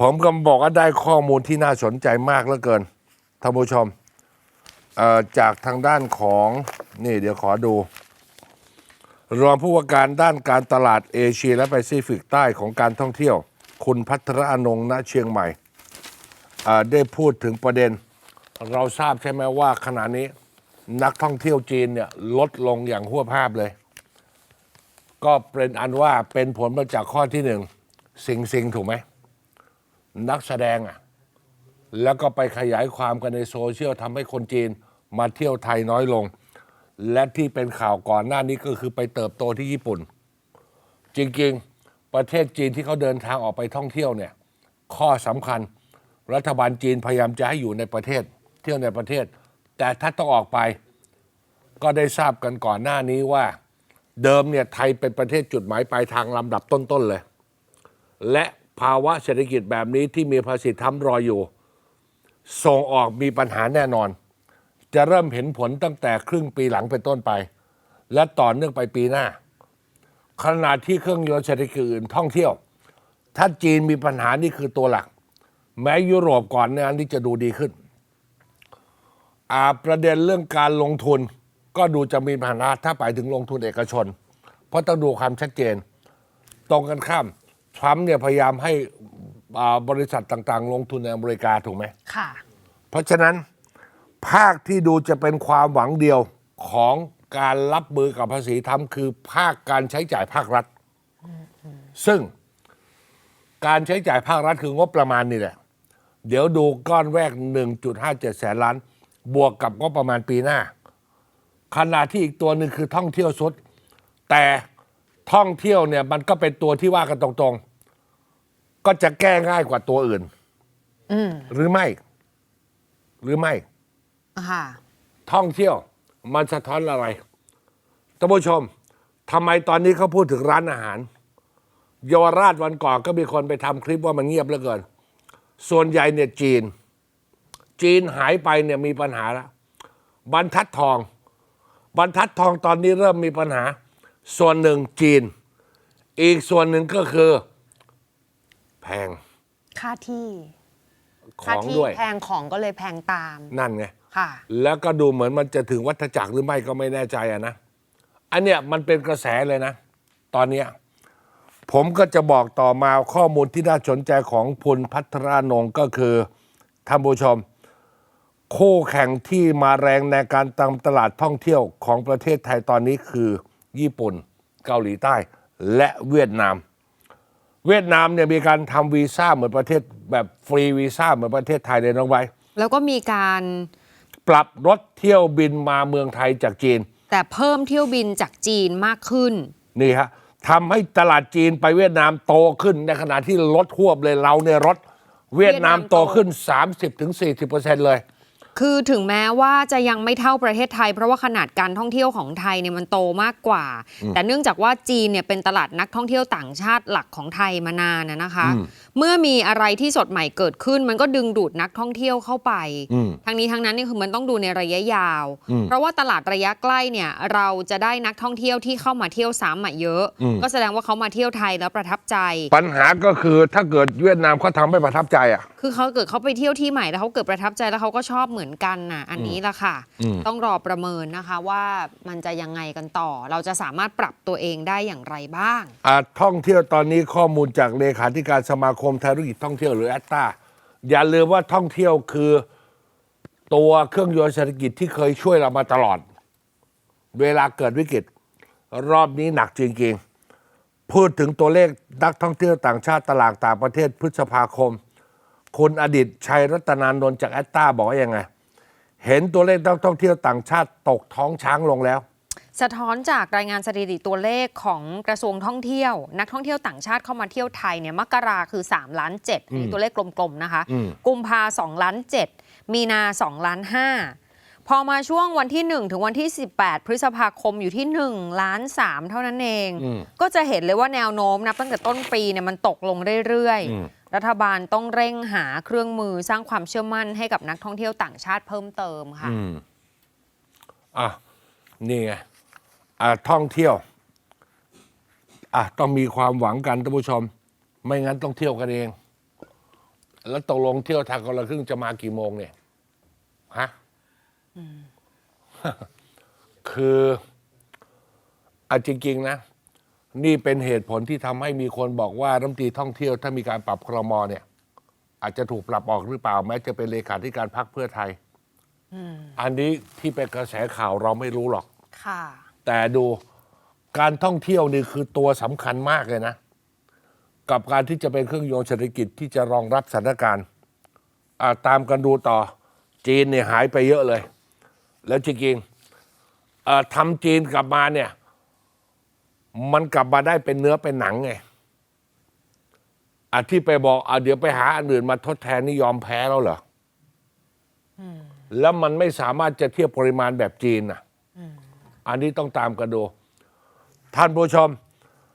ผมก็บอกว่าได้ข้อมูลที่น่าสนใจมากเหลือเกินท่านผู้ชมเอ่อจากทางด้านของนี่เดี๋ยวขอดู รองผู้ว่าการด้านการตลาดเอเชียและแปซิฟิกใต้ของการท่องเที่ยว คุณพัทรอนงค์ณเชียงใหม่ได้พูดถึงประเด็น เราทราบใช่ไหมว่าขณะนี้นักท่องเที่ยวจีนเนี่ยลดลงอย่างหัวภาพเลย ก็เป็นอันว่าเป็นผลมาจากข้อที่หนึ่งสิงสิงถูกไหม นักแสดงอะแล้วก็ไปขยายความกันในโซเชียลทำให้คนจีนมาเที่ยวไทยน้อยลง และที่เป็นข่าวก่อนหน้านี้ก็คือไปเติบโตที่ญี่ปุ่น จริงๆ ประเทศจีนที่เขาเดินทางออกไปท่องเที่ยวเนี่ยข้อสำคัญรัฐบาลจีนพยายามจะให้อยู่ในประเทศ เที่ยวในประเทศ แต่ถ้าต้องออกไป ก็ได้ทราบกันก่อนหน้านี้ว่า เดิมเนี่ยไทยเป็นประเทศจุดหมายปลายทางลำดับต้นๆเลย และ ภาวะเศรษฐกิจแบบนี้ที่มีภาษีทำรออยู่ ส่งออกมีปัญหาแน่นอน จะเริ่มเห็นผลตั้งแต่ครึ่งปีหลังเป็นต้นไป และต่อเนื่องไปปีหน้า ขณะที่เครื่องยนต์เศรษฐกิจอื่นท่องเที่ยว ถ้าจีนมีปัญหานี่คือตัวหลัก แม้ยุโรปก่อนเนี่ยอันนี้จะดูดีขึ้นอ่าประเด็นเรื่องการลงทุนก็ดูจะมีปัญหาถ้าไปถึงลงทุนเอกชน เพราะต้องดูความชัดเจน ตรงกันข้าม ทรัมป์เนี่ยพยายามให้อ่าบริษัทต่าง ๆ ลงทุนในอเมริกาถูกไหมค่ะ เพราะฉะนั้นภาคที่ดูจะเป็นความหวังเดียวของการรับมือกับภาษีทำคือภาคการใช้จ่ายภาครัฐ ซึ่งการใช้จ่ายภาครัฐคืองบประมาณนี่แหละ เดี๋ยวดูก้อนแรก 1.57 แสนล้าน บวกกับงบประมาณปีหน้าขณะที่อีกตัวหนึ่งคือท่องเที่ยวสุด แต่ ท่องเที่ยวเนี่ยมันก็เป็นตัวที่ว่ากันตรงๆ ก็จะแก้ง่ายกว่าตัวอื่นอืมหรือไม่ หรือไม่ค่ะท่องเที่ยว มันสะท้อนอะไรท่านผู้ชมทำไมตอนนี้เขาพูดถึงร้านอาหาร เยาวราชวันก่อนก็มีคนไปทำคลิปว่ามันเงียบเหลือเกิน ส่วนใหญ่เนี่ยจีน จีนหายไปเนี่ยมีปัญหาแล้วบรรทัดทอง บรรทัดทองตอนนี้เริ่มมีปัญหา ส่วนหนึ่งจีน อีกส่วนหนึ่งก็คือ แพงค่าที่ขค่าองที่ด้วย แพงของก็เลยแพงตาม นั่นไง ค่ะ แล้วก็ดูเหมือนมันจะถึงวัฏจักรหรือไม่ก็ไม่แน่ใจอะนะ อันเนี้ยมันเป็นกระแสเลยนะ ตอนเนี้ยผมก็จะบอกต่อมาข้อมูลที่น่าสนใจของพลพัทรานงค์ก็คือท่านผู้ชม คู่แข่งที่มาแรงในการตามตลาดท่องเที่ยวของประเทศไทยตอนนี้คือ ญี่ปุ่น เกาหลีใต้ และเวียดนาม เวียดนามเนี่ยมีการทำวีซ่าเหมือนประเทศแบบฟรีวีซ่าเหมือนประเทศไทยเลยน้องไว้แล้วก็มีการปรับรถเที่ยวบินมาเมืองไทยจากจีน แต่เพิ่มเที่ยวบินจากจีนมากขึ้น นี่ฮะทำให้ตลาดจีนไปเวียดนามโตขึ้นในขณะที่รถควบเลยเราเนี่ยรถเวียดนามโตขึ้น 30-40%เลย คือถึงแม้ว่าจะยังไม่เท่าประเทศไทย เพราะว่าขนาดการท่องเที่ยวของไทยเนี่ยมันโตมากกว่า แต่เนื่องจากว่าจีนเนี่ยเป็นตลาดนักท่องเที่ยวต่างชาติหลักของไทยมานานนะนะคะอืมเมื่อมีอะไรที่สดใหม่เกิดขึ้น มันก็ดึงดูดนักท่องเที่ยวเข้าไปอืมทั้งนี้ทั้งนั้นนี่คือมันต้องดูในระยะยาวอืมเพราะว่าตลาดระยะใกล้เนี่ยเราจะได้นักท่องเที่ยวที่เข้ามาเที่ยวซ้ำอะเยอะอืมก็แสดงว่าเขามาเที่ยวไทยแล้วประทับใจ ปัญหาก็คือถ้าเกิดเวียดนามเขาทำให้ประทับใจอะคือเขาเกิดเขาไปเที่ยวที่ใหม่แล้วเขาเกิดประทับใจแล้วเขาก็ชอบเหมือนกันน่ะอันนี้ละค่ะอืมต้องรอประเมินนะคะว่ามันจะยังไงกันต่อ เราจะสามารถปรับตัวเองได้อย่างไรบ้างอ่าท่องเที่ยวตอนนี้ข้อมูลจากเลขาธิการสมาคมธุรกิจท่องเที่ยวหรือแอตตาอย่าลืมว่าท่องเที่ยวคือตัวเครื่องยนต์เศรษฐกิจที่เคยช่วยเรามาตลอด เวลาเกิดวิกฤต รอบนี้หนักจริงๆ พูดถึงตัวเลขนักท่องเที่ยวต่างชาติตลาดต่างประเทศพฤษภาคม คุณอดิตชัยรัตนานนท์จากแอตตาบอกว่ายังไง เห็นตัวเลขนักท่องเที่ยวต่างชาติตกท้องช้างลงแล้ว สะท้อนจากรายงานสถิติตัวเลขของกระทรวงท่องเที่ยว นักท่องเที่ยวต่างชาติเข้ามาเที่ยวไทยเนี่ยมกราคือ3ล้าน7นี่ตัวเลขกลมๆนะคะ อืม กุมภา2ล้าน7มีนา2ล้าน5 พอมาช่วงวันที่ 1 ถึงวันที่ 18 พฤษภาคมอยู่ที่1ล้าน3เท่านั้นเองอืมก็จะเห็นเลยว่าแนวโน้มนับตั้งแต่ต้นปีเนี่ยมันตกลงเรื่อยอืมๆรัฐบาลต้องเร่งหาเครื่องมือสร้างความเชื่อมั่นให้กับนักท่องเที่ยวต่างชาติเพิ่มเติมค่ะอืมอะ นี่ไงอะท่องเที่ยว อะ ต้องมีความหวังกันท่านผู้ชม ไม่งั้นต้องเที่ยวกันเอง แล้วตกลงเที่ยวทางคนละครึ่งจะมากี่โมงเนี่ยฮะ คืออะจริง ๆ นะ นี่เป็นเหตุผลที่ทำให้มีคนบอกว่ารัฐมนตรีท่องเที่ยว ถ้ามีการปรับครมเนี่ย อาจจะถูกปรับออกหรือเปล่า แม้จะเป็นเลขาธิการพรรคเพื่อไทยอันนี้ที่เป็นกระแสข่าวเราไม่รู้หรอก ค่ะ แต่ดูการท่องเที่ยวนี่คือตัวสำคัญมากเลยนะ กับการที่จะเป็นเครื่องยนต์เศรษฐกิจที่จะรองรับสถานการณ์อ่าตามกันดูต่อ จีนเนี่ยหายไปเยอะเลย แล้วจริงๆเอ่อทำจีนกลับมาเนี่ย มันกลับมาได้เป็นเนื้อเป็นหนังไงอะที่ไปบอกอะเดี๋ยวไปหาอันอื่นมาทดแทนนี่ยอมแพ้แล้วเหรออแล้วมันไม่สามารถจะเทียบปริมาณแบบจีนอะอันนี้ต้องตามกันดู ท่านผู้ชม